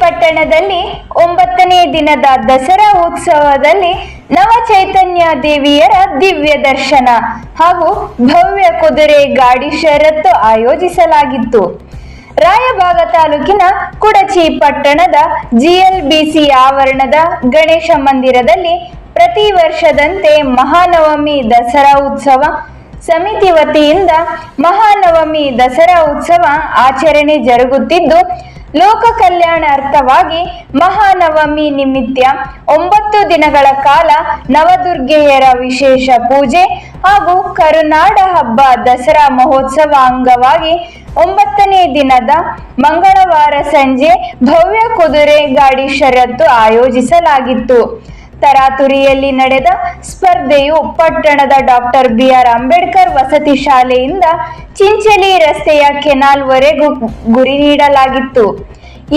ಪಟ್ಟಣದಲ್ಲಿ ಒಂಬತ್ತನೇ ದಿನದ ದಸರಾ ಉತ್ಸವದಲ್ಲಿ ನವಚೈತನ್ಯ ದೇವಿಯರ ದಿವ್ಯ ದರ್ಶನ ಹಾಗೂ ಭವ್ಯ ಕುದುರೆ ಗಾಡಿ ಷರತ್ತು ಆಯೋಜಿಸಲಾಗಿತ್ತು. ರಾಯಭಾಗ ತಾಲೂಕಿನ ಕುಡಚಿ ಪಟ್ಟಣದ ಜಿಎಲ್ಬಿಸಿ ಆವರಣದ ಗಣೇಶ ಮಂದಿರದಲ್ಲಿ ಪ್ರತಿ ವರ್ಷದಂತೆ ಮಹಾನವಮಿ ದಸರಾ ಉತ್ಸವ ಸಮಿತಿ ವತಿಯಿಂದ ಮಹಾನವಮಿ ದಸರಾ ಉತ್ಸವ ಆಚರಣೆ ಜರುಗುತ್ತಿದ್ದು ಲೋಕ ಕಲ್ಯಾಣಾರ್ಥವಾಗಿ ಮಹಾನವಮಿ ನಿಮಿತ್ತ ಒಂಬತ್ತು ದಿನಗಳ ಕಾಲ ನವದುರ್ಗೆಯರ ವಿಶೇಷ ಪೂಜೆ ಹಾಗೂ ಕರುನಾಡ ಹಬ್ಬ ದಸರಾ ಮಹೋತ್ಸವ ಅಂಗವಾಗಿ ಒಂಬತ್ತನೇ ದಿನದ ಮಂಗಳವಾರ ಸಂಜೆ ಭವ್ಯ ಕುದುರೆ ಗಾಡಿ ಷರತ್ತು ಆಯೋಜಿಸಲಾಗಿತ್ತು. ತರಾತುರಿಯಲ್ಲಿ ನಡೆದ ಸ್ಪರ್ಧೆಯು ಪಟ್ಟಣದ ಡಾಕ್ಟರ್ ಬಿಆರ್ ಅಂಬೇಡ್ಕರ್ ವಸತಿ ಶಾಲೆಯಿಂದ ಚಿಂಚಲಿ ರಸ್ತೆಯ ಕೆನಾಲ್ವರೆಗೂ ಗುರಿ ನೀಡಲಾಗಿತ್ತು.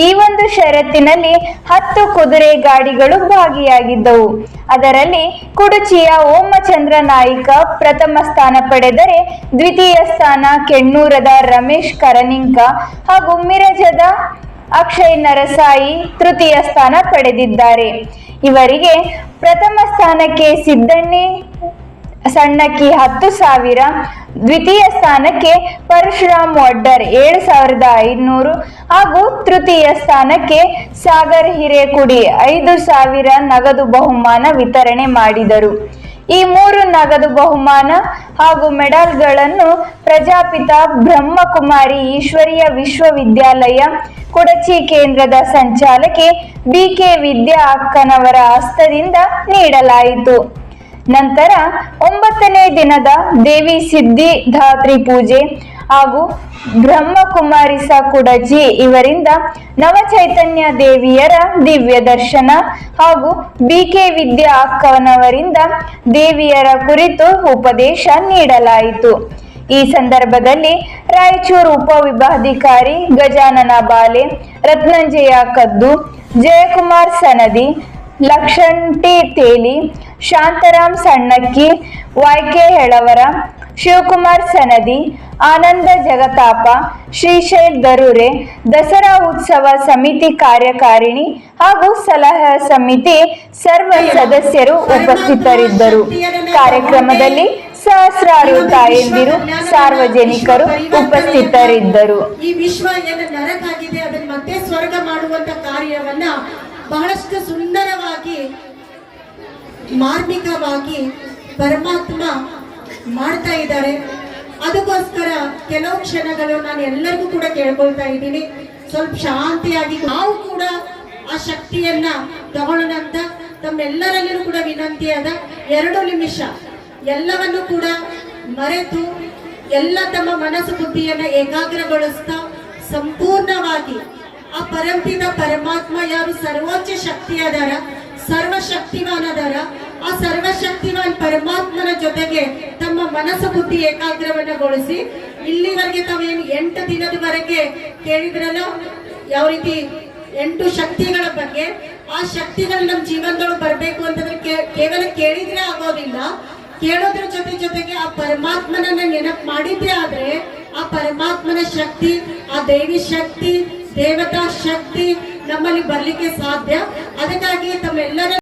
ಈ ಒಂದು ಷರತ್ತಿನಲ್ಲಿ ಹತ್ತು ಕುದುರೆ ಗಾಡಿಗಳು ಭಾಗಿಯಾಗಿದ್ದವು. ಅದರಲ್ಲಿ ಕುಡುಚಿಯ ಓಮಚಂದ್ರ ನಾಯ್ಕ ಪ್ರಥಮ ಸ್ಥಾನ ಪಡೆದರೆ ದ್ವಿತೀಯ ಸ್ಥಾನ ಕೆಣ್ಣೂರದ ರಮೇಶ್ ಕರನಿಂಕ ಹಾಗೂ ಮಿರಜದ ಅಕ್ಷಯ್ ನರಸಾಯಿ ತೃತೀಯ ಸ್ಥಾನ ಪಡೆದಿದ್ದಾರೆ. ಇವರಿಗೆ ಪ್ರಥಮ ಸ್ಥಾನಕ್ಕೆ ಸಿದ್ದಣ್ಣಿ, ಸಣ್ಣಕ್ಕಿ ಹತ್ತು ಸಾವಿರ, ದ್ವಿತೀಯ ಸ್ಥಾನಕ್ಕೆ ಪರಶುರಾಮ್ ವಡ್ಡರ್ ಏಳು ಸಾವಿರದ ಐನೂರು ಹಾಗೂ ತೃತೀಯ ಸ್ಥಾನಕ್ಕೆ ಸಾಗರ್ ಹಿರೇಕುಡಿ ಐದು ಸಾವಿರ ನಗದು ಬಹುಮಾನ ವಿತರಣೆ ಮಾಡಿದರು. ಈ ಮೂರು ನಗದು ಬಹುಮಾನ ಹಾಗೂ ಮೆಡಲ್ಗಳನ್ನು ಪ್ರಜಾಪಿತ ಬ್ರಹ್ಮಕುಮಾರಿ ಈಶ್ವರೀಯ ವಿಶ್ವವಿದ್ಯಾಲಯ, ಕುಡಚಿ ಕೇಂದ್ರದ ಸಂಚಾಲಕಿ ಬಿಕೆ ವಿದ್ಯಾ ಅಕ್ಕನವರ ಹಸ್ತದಿಂದ ನೀಡಲಾಯಿತು. ನಂತರ ಒಂಬತ್ತನೇ ದಿನದ ದೇವಿ ಸಿದ್ಧಿದಾತ್ರಿ ಪೂಜೆ ಹಾಗೂ ಬ್ರಹ್ಮಕುಮಾರಿಸ ಕುಡಜಿ ಇವರಿಂದ ನವಚೈತನ್ಯ ದೇವಿಯರ ದಿವ್ಯ ದರ್ಶನ ಹಾಗೂ ಬಿಕೆ ವಿದ್ಯಾ ಅಕ್ಕನವರಿಂದ ದೇವಿಯರ ಕುರಿತು ಉಪದೇಶ ನೀಡಲಾಯಿತು. ಈ ಸಂದರ್ಭದಲ್ಲಿ ರಾಯಚೂರು ಉಪವಿಭಾಧಿಕಾರಿ ಗಜಾನನ ಬಾಲೆ, ರತ್ನಂಜಯ ಕದ್ದು, ಜಯಕುಮಾರ್ ಸನದಿ, ಲಕ್ಷಂಟಿ ತೇಲಿ, ಶಾಂತರಾಮ್ ಸಣ್ಣಕ್ಕಿ, ವೈಕೆ ಹೆಳವರ ಶಿವಕುಮಾರ್ ಸನದಿ, ಆನಂದ ಜಗತಾಪ, ಶ್ರೀಶೈಲ್ ದರೂರೆ, ದಸರಾ ಉತ್ಸವ ಸಮಿತಿ ಕಾರ್ಯಕಾರಿಣಿ ಹಾಗೂ ಸಲಹಾ ಸಮಿತಿ ಸರ್ವ ಸದಸ್ಯರು ಉಪಸ್ಥಿತರಿದ್ದರು. ಕಾರ್ಯಕ್ರಮದಲ್ಲಿ ಸಹಸ್ರಾರು ತಾಯಂದಿರು, ಸಾರ್ವಜನಿಕರು ಉಪಸ್ಥಿತರಿದ್ದರು. ಈ ವಿಶ್ವ ನರಕಾಗಿದೆ ಅದನ್ನ ಮತ್ತೆ ಸ್ವರ್ಗ ಮಾಡುವಂತ ಕಾರ್ಯವನ್ನ ಬಹಳಷ್ಟು ಸುಂದರವಾಗಿ, ಮಾರ್ಮಿಕವಾಗಿ ಪರಮಾತ್ಮ ಮಾಡ್ತಾ ಇದ್ದಾರೆ. ಅದಕ್ಕೋಸ್ಕರ ಕೆಲವು ಕ್ಷಣಗಳು ನಾನು ಎಲ್ಲರಿಗೂ ಕೂಡ ಕೇಳ್ಕೊಳ್ತಾ ಇದ್ದೀನಿ. ಸ್ವಲ್ಪ ಶಾಂತಿಯಾಗಿ ನಾವು ಕೂಡ ಆ ಶಕ್ತಿಯನ್ನ ತಗೊಳ್ಳೋಣ ಅಂತ ತಮ್ಮೆಲ್ಲರಲ್ಲಿಯೂ ಕೂಡ ವಿನಂತಿ ಅದ ಎರಡು ನಿಮಿಷ. ಎಲ್ಲವನ್ನು ಕೂಡ ಮರೆತು ಎಲ್ಲ ತಮ್ಮ ಮನಸ್ಸು ಬುದ್ಧಿಯನ್ನ ಏಕಾಗ್ರಗೊಳಿಸ್ತಾ ಸಂಪೂರ್ಣವಾಗಿ ಆ ಪರಂಪಿತ ಪರಮಾತ್ಮ ಯಾರು ಸರ್ವೋಚ್ಚ ಶಕ್ತಿಯಾದಾರ ಸರ್ವಶಕ್ತಿಮಾನದಾರ ಆ ಸರ್ವಶಕ್ತಿವಾನ್ ಪರಮಾತ್ಮನ ಜೊತೆಗೆ ತಮ್ಮ ಮನಸ್ಸು ಬುದ್ಧಿ ಏಕಾಗ್ರವನ್ನಗೊಳಿಸಿ ಇಲ್ಲಿವರೆಗೆ ತಾವೇನು ಎಂಟು ದಿನದವರೆಗೆ ಕೇಳಿದ್ರಲ್ಲ, ಯಾವ ರೀತಿ ಎಂಟು ಶಕ್ತಿಗಳ ಬಗ್ಗೆ, ಆ ಶಕ್ತಿಗಳು ನಮ್ಮ ಜೀವನದೊಳಗೆ ಬರಬೇಕು ಅಂತಂದ್ರೆ ಕೇವಲ ಕೇಳಿದ್ರೆ ಆಗೋದಿಲ್ಲ. ಕೇಳೋದ್ರ ಜೊತೆ ಜೊತೆಗೆ ಆ ಪರಮಾತ್ಮನನ್ನ ನೆನಪು ಮಾಡಿದ್ರೆ ಆದ್ರೆ ಆ ಪರಮಾತ್ಮನ ಶಕ್ತಿ, ಆ ದೇವಿ ಶಕ್ತಿ, ದೇವತಾ ಶಕ್ತಿ ನಮ್ಮಲ್ಲಿ ಬರ್ಲಿಕ್ಕೆ ಸಾಧ್ಯ. ಅದಕ್ಕಾಗಿ ತಮ್ಮೆಲ್ಲರ